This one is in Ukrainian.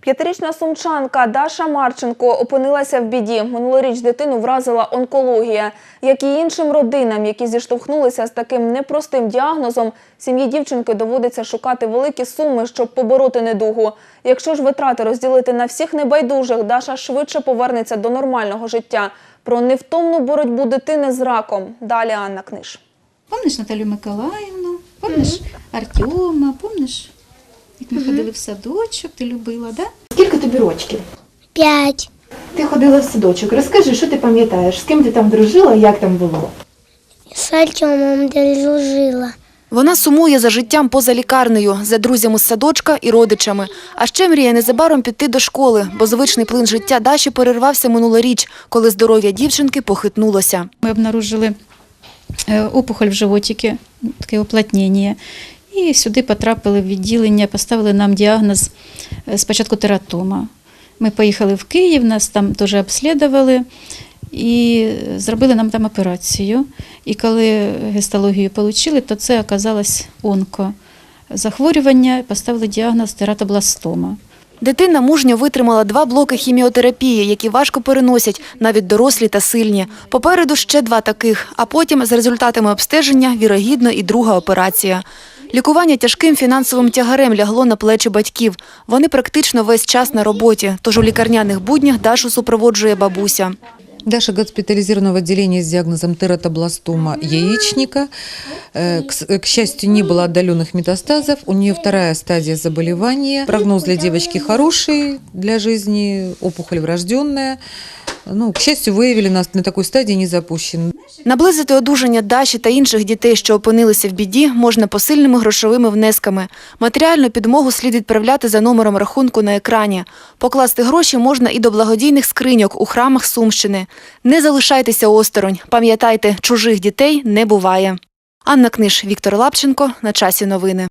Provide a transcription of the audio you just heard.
П'ятирічна сумчанка Даша Марченко опинилася в біді. Минулоріч дитину вразила онкологія. Як і іншим родинам, які зіштовхнулися з таким непростим діагнозом, сім'ї дівчинки доводиться шукати великі суми, щоб побороти недугу. Якщо ж витрати розділити на всіх небайдужих, Даша швидше повернеться до нормального життя. Про невтомну боротьбу дитини з раком. Далі Анна Книж. Помниш Наталю Миколаївну, помниш Артема, помниш, ми ходили в садочок, ти любила, да? Скільки тобі рочків? П'ять. Ти ходила в садочок. Розкажи, що ти пам'ятаєш, з ким ти там дружила, як там було? З Артемом дружила. Вона сумує за життям поза лікарнею, за друзями з садочка і родичами. А ще мріє незабаром піти до школи, бо звичний плин життя Даші перервався минулоріч, коли здоров'я дівчинки похитнулося. Ми обнаружили е, опухоль в животикі, таке уплотнення. І сюди потрапили в відділення, поставили нам діагноз е, спочатку тератома. Ми поїхали в Київ, нас там теж обслідували і зробили нам там операцію. І коли гістологію отримали, то це оказалось онко. Захворювання поставили діагноз тератобластома. Дитина мужньо витримала два блоки хіміотерапії, які важко переносять, навіть дорослі та сильні. Попереду ще два таких, а потім, з результатами обстеження, вірогідно і друга операція. Лікування тяжким фінансовим тягарем лягло на плечі батьків. Вони практично весь час на роботі, тож у лікарняних буднях Дашу супроводжує бабуся. Даша госпитализирована в отделении с диагнозом тератобластома яичника. Э, К, с- к счастью, не было отдаленных метастазов. У нее вторая стадия заболевания. Прогноз для девочки хороший для жизни, опухоль врожденная. Ну, к счастью, выявили нас на такой стадии не запущен. Наблизити одужання Даші та інших дітей, що опинилися в біді, можна посильними грошовими внесками. Матеріальну підмогу слід відправляти за номером рахунку на екрані. Покласти гроші можна і до благодійних скриньок у храмах Сумщини. Не залишайтеся осторонь. Пам'ятайте, чужих дітей не буває. Анна Книж, Віктор Лапченко. На часі новини.